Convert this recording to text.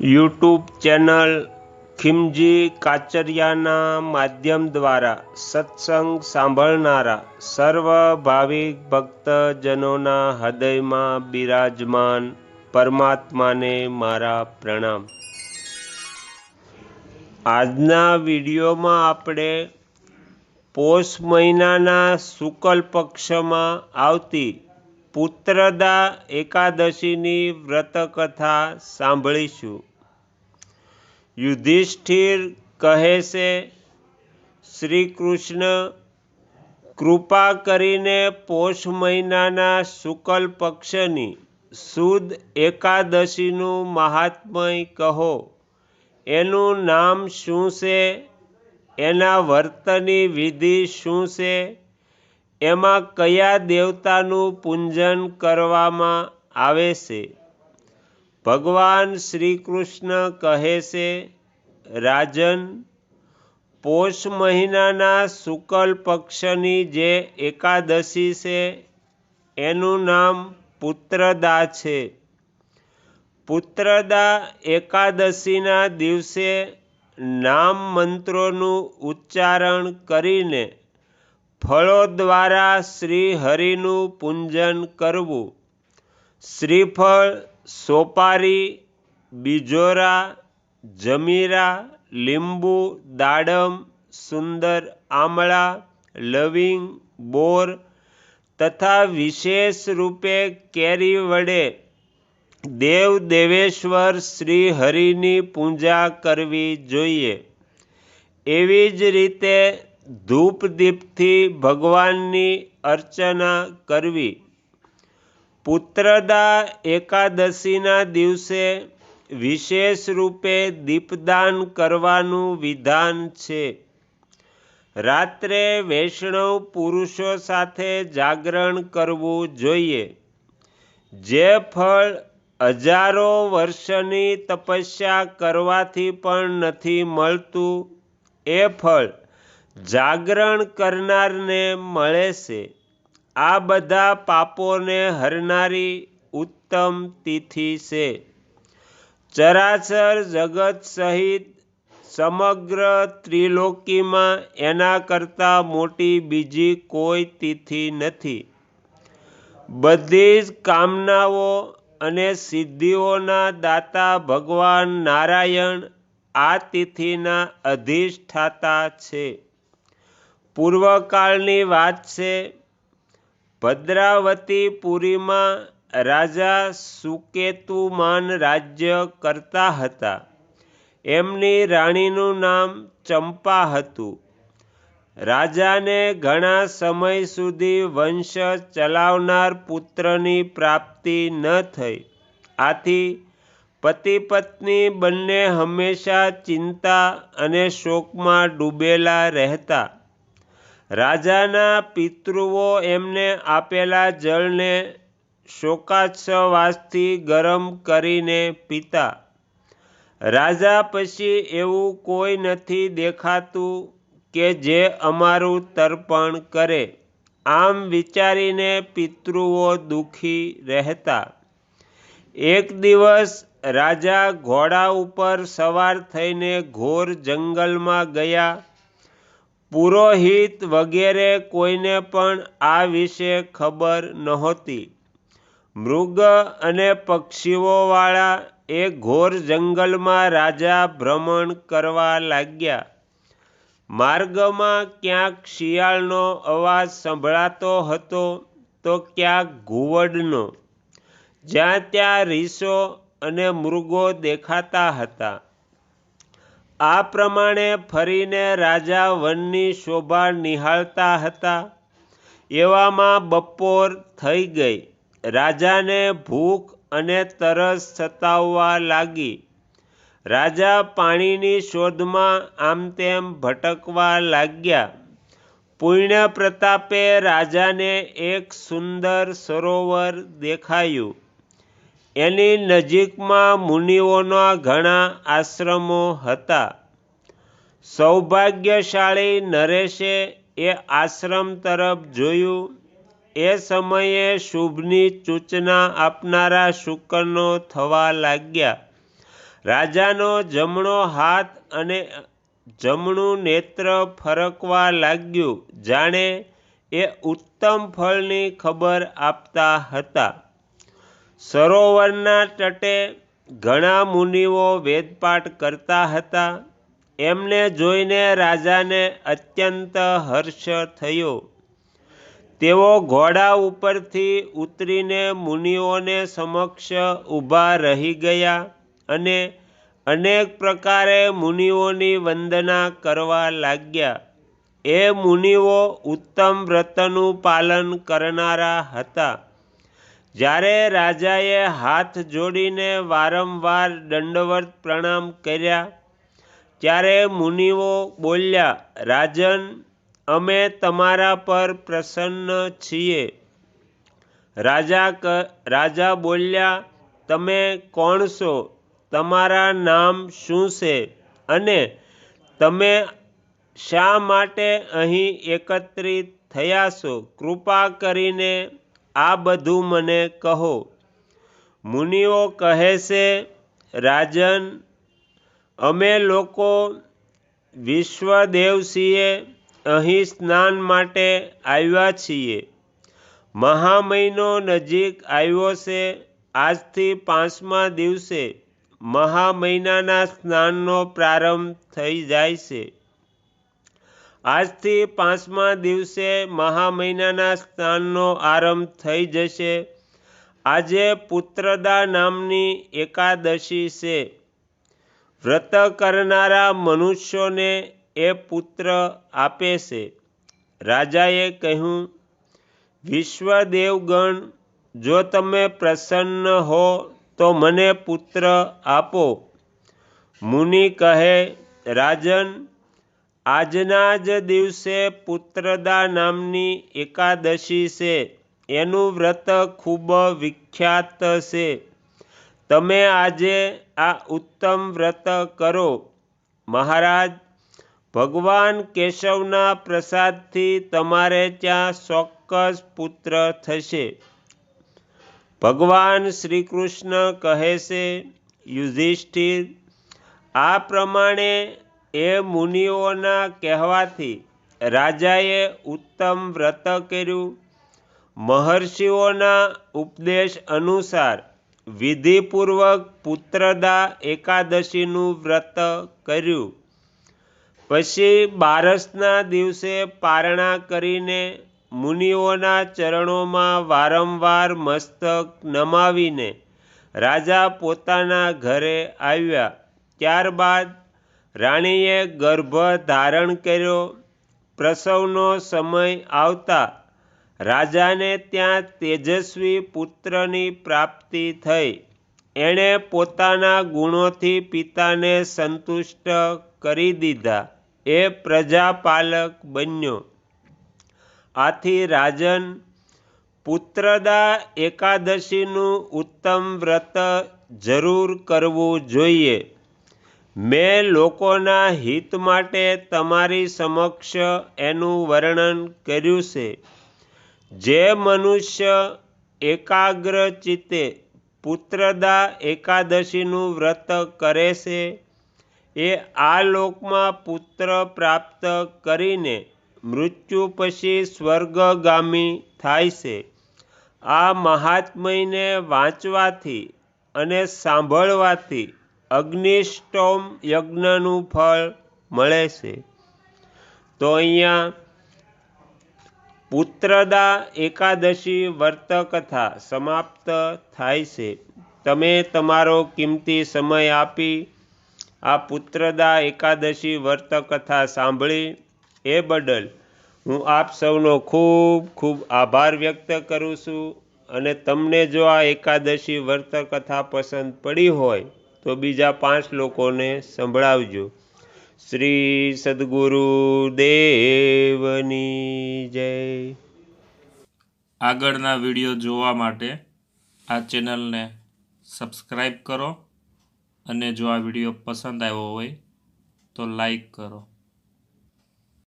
YouTube channel ખિમજી કાચરિયાના માધ્યમ દ્વારા સત્સંગ સાંભળનારા સર્વ ભાવિક ભક્તજનોના હૃદયમાં બિરાજમાન પરમાત્માને મારા પ્રણામ. આજના વિડીયોમાં આપણે પોષ મહિનાના શુકલ પક્ષમાં આવતી પુત્રદા એકાદશીની વ્રતકથા સાંભળીશું. યુધિષ્ઠિર કહે છે શ્રી કૃષ્ણ કૃપા કરીને પોષ મહિનાના શુકલ પક્ષની સુદ એકાદશીનું મહાત્મય કહો. એનું નામ શું છે? એના વર્તની વિધિ શું છે? એમાં કયા દેવતાનું પૂજન કરવામાં આવે છે? ભગવાન શ્રી કૃષ્ણ કહે છે, રાજન, પોષ મહિનાના શુકલ પક્ષની જે એકાદશી છે, એનું નામ પુત્રદા છે. પુત્રદા એકાદશીના દિવસે નામ મંત્રોનું ઉચ્ચારણ કરીને ફળો દ્વારા શ્રી હરિનું પૂજન કરવું. શ્રીફળ સોપારી, બીજોરા, જમીરા, લીંબુ, દાડમ, સુંદર આમળા, લવિંગ, બોર તથા વિશેષ રૂપે કેરી વડે દેવ દેવેશ્વર શ્રી હરિની પૂજા કરવી જોઈએ. એવી જ રીતે ધૂપ દીપથી ભગવાનની અર્ચના કરવી. પુત્રદા એકાદશીના દિવસે વિશેષ રૂપે દીપદાન કરવાનું વિધાન છે. રાત્રે વૈષ્ણવ પુરુષો સાથે જાગરણ કરવું જોઈએ. જે ફળ હજારો વર્ષની તપસ્યા કરવાથી પણ નથી મળતું, એ ફળ જાગરણ કરનારને મળે છે. આ બધા પાપોને હરનારી ઉત્તમ તિથિ છે. ચરાચર જગત સહિત સમગ્ર ત્રિલોકીમાં એના કરતાં મોટી બીજી કોઈ તિથિ નથી. બધી જ કામનાઓ અને સિદ્ધિઓના દાતા ભગવાન નારાયણ આ તિથિના અધિષ્ઠાતા છે. પૂર્વકાળની વાત છે ભદ્રાવતીપુરીમાં રાજા સુકેતુમાન રાજ્ય કરતા હતા. એમની રાણીનું નામ ચંપા હતું. રાજાને ઘણા સમય સુધી વંશ ચલાવનાર પુત્રની પ્રાપ્તિ ન થઈ. આથી પતિ પત્ની બંને હંમેશા ચિંતા અને શોકમાં ડૂબેલા રહેતા. રાજાના પિતૃઓ એમને આપેલા જળને શોકાસવાસથી ગરમ કરીને પીતા. રાજા પછી એવું કોઈ નથી દેખાતું કે જે અમારું તર્પણ કરે. આમ વિચારીને પિતૃઓ દુઃખી રહેતા. એક દિવસ રાજા ઘોડા ઉપર સવાર થઈને ઘોર જંગલમાં ગયા. પુરોહિત વગેરે કોઈને પણ આ વિશે ખબર નહોતી. મૃગ અને પક્ષીઓવાળા એ ઘોર જંગલમાં રાજા ભ્રમણ કરવા લાગ્યા. માર્ગમાં ક્યાંક શિયાળનો અવાજ સંભળાતો હતો તો ક્યાંક ઘુવડનો. જ્યાં ત્યાં રીસો અને મૃગો દેખાતા હતા. આ પ્રમાણે ફરીને રાજા વનની શોભા નિહાળતા હતા. એવામાં બપોર થઈ ગઈ. રાજાને ભૂખ અને તરસ સતાવવા લાગી. રાજા પાણીની શોધમાં આમ તેમ ભટકવા લાગ્યા. પુણ્ય પ્રતાપે રાજાને એક સુંદર સરોવર દેખાયું. એની નજીકમાં મુનિઓના ઘણા આશ્રમો હતા. સૌભાગ્યશાળી નરેશે એ આશ્રમ તરફ જોયું. એ સમયે શુભની સૂચના આપનારા શુકનો થવા લાગ્યા. રાજાનો જમણો હાથ અને જમણું નેત્ર ફરકવા લાગ્યું. જાણે એ ઉત્તમ ફળની ખબર આપતા હતા. સરોવરના તટે ઘણા મુનિઓ વેદપાઠ કરતા હતા. એમને જોઈને રાજાને અત્યંત હર્ષ થયો. તેઓ ઘોડા ઉપરથી ઉતરીને મુનિઓને સમક્ષ ઊભા રહી ગયા અને અનેક પ્રકારે મુનિઓની વંદના કરવા લાગ્યા. એ મુનિઓ ઉત્તમ વ્રતનું પાલન કરનારા હતા. જ્યારે રાજાએ હાથ જોડીને વારંવાર દંડવત પ્રણામ કર્યા, ત્યારે મુનિઓ બોલ્યા, રાજન, અમે તમારા પર પ્રસન્ન છીએ. રાજા રાજા બોલ્યા, તમે કોણ છો? તમારા નામ શું છે? અને તમે શા માટે અહીં એકત્રિત થયા છો? કૃપા કરીને આ બધું મને કહો. મુનિઓ કહે છે, રાજન, અમે લોકો વિશ્વદેવસિંહે અહીં સ્નાન માટે આવ્યા છીએ. મહા મહિનો નજીક આવ્યો છે. આજથી પાંચમા દિવસે મહા મહિનાના સ્નાનનો પ્રારંભ થઈ જાય છે. આજથી પાંચમા દિવસે મહા મહિનાના સ્નાનનો આરંભ થઈ જશે. આજે પુત્રદા નામની એકાદશી છે. વ્રત કરનારા મનુષ્યોને એ પુત્ર આપે છે. રાજાએ કહ્યું, વિશ્વદેવગણ, જો તમે પ્રસન્ન હો, તો મને પુત્ર આપો. મુનિ કહે, રાજન આજના જ દિવસે પુત્રદા નામની એકાદશી છે. એનું વ્રત ખૂબ વિખ્યાત છે. તમે આજે આ ઉત્તમ વ્રત કરો. મહારાજ, ભગવાન કેશવના પ્રસાદથી તમારે ત્યાં ચોક્કસ પુત્ર થશે. ભગવાન શ્રી કૃષ્ણ કહે છે, યુધિષ્ઠિર, આ પ્રમાણે એ મુનિઓના કહેવાથી રાજાએ ઉત્તમ વ્રત કર્યું. મહર્ષિઓના ઉપદેશ અનુસાર વિધિપૂર્વક પુત્રદા એકાદશીનું વ્રત કર્યું. પછી બારસના દિવસે પારણા કરીને મુનિઓના ચરણોમાં વારંવાર મસ્તક નમાવીને રાજા પોતાના ઘરે આવ્યા. ત્યારબાદ રાણીએ ગર્ભ ધારણ કર્યો. પ્રસવનો સમય આવતા રાજાને ત્યાં તેજસ્વી પુત્રની પ્રાપ્તિ થઈ. એણે પોતાના ગુણોથી પિતાને સંતુષ્ટ કરી દીધા. એ પ્રજાપાલક બન્યો. આથી રાજન પુત્રદા એકાદશીનું ઉત્તમ વ્રત જરૂર કરવું જોઈએ. મેં લોકોના હિત માટે તમારી સમક્ષ એનું વર્ણન કર્યું છે. જે મનુષ્ય એકાગ્ર ચિત્તે પુત્રદા એકાદશીનું વ્રત કરે છે, એ આ લોકમાં પુત્ર પ્રાપ્ત કરીને મૃત્યુ પછી સ્વર્ગગામી થાય છે. આ મહાત્મયને વાંચવાથી અને સાંભળવાથી અગ્નિષ્ટોમ યજ્ઞનું ફળ મળે છે. તો અહીંયા પુત્રદા એકાદશી વર્તકથા સમાપ્ત થાય છે. તમે તમારો કિંમતી સમય આપી આ પુત્રદા એકાદશી વર્તકથા સાંભળી એ બદલ હું આપ સૌનો ખૂબ ખૂબ આભાર વ્યક્ત કરું છું અને તમને જો આ એકાદશી વર્તકથા પસંદ પડી હોય તો બીજા પાંચ લોકોને સંભળાવજો. શ્રી સદગુરુ દેવની જય. આગળના વીડિયો જોવા માટે આ ચેનલને સબસ્ક્રાઈબ કરો અને જો આ વીડિયો પસંદ આવ્યો હોય તો લાઈક કરો.